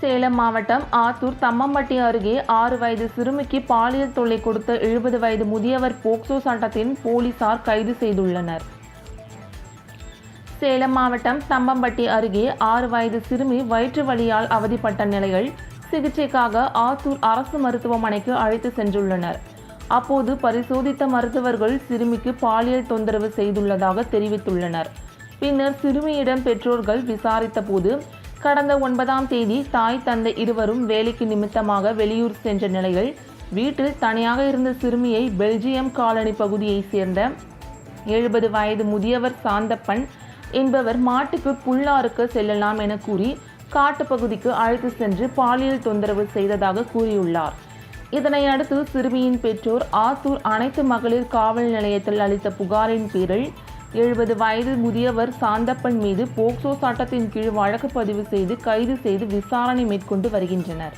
சேலம் மாவட்டம் ஆத்தூர் தம்மம்பட்டி அருகே ஆறு வயது சிறுமிக்கு பாலியல் தொல்லை கொடுத்த எழுபது வயது முதியவர் போக்சோ சட்டத்தின் போலீசார் கைது செய்துள்ளனர். சேலம் மாவட்டம் தம்பம்பட்டி அருகே ஆறு வயது சிறுமி வயிற்று வலியால் அவதிப்பட்ட நிலையில் சிகிச்சைக்காக ஆத்தூர் அரசு மருத்துவமனைக்கு அழைத்து சென்றுள்ளனர். அப்போது பரிசோதித்த மருத்துவர்கள் சிறுமிக்கு பாலியல் தொந்தரவு செய்துள்ளதாக தெரிவித்துள்ளனர். பின்னர் சிறுமியிடம் பெற்றோர்கள் விசாரித்தபோது கடந்த ஒன்பதாம் தேதி தாய் தந்தை இருவரும் வேலைக்கு நிமித்தமாக வெளியூர் சென்ற நிலையில் வீட்டில் தனியாக இருந்த சிறுமியை பெல்ஜியம் காலனி பகுதியைச் சேர்ந்த எழுபது வயது முதியவர் சாந்தப்பன் என்பவர் மாட்டுக்கு புல்லாருக்கு செல்லலாம் என கூறி காட்டுப்பகுதிக்கு அழைத்து சென்று பாலியல் தொந்தரவு செய்ததாக கூறியுள்ளார். இதனை அடுத்து சிறுமியின் பெற்றோர் ஆத்தூர் அனைத்து மகளிர் காவல் நிலையத்தில் அளித்த புகாரின் பேரில் எழுபது வயது முதியவர் சாந்தப்பன் மீது போக்சோ சட்டத்தின் கீழ் வழக்கு பதிவு செய்து கைது செய்து விசாரணை மேற்கொண்டு வருகின்றனர்.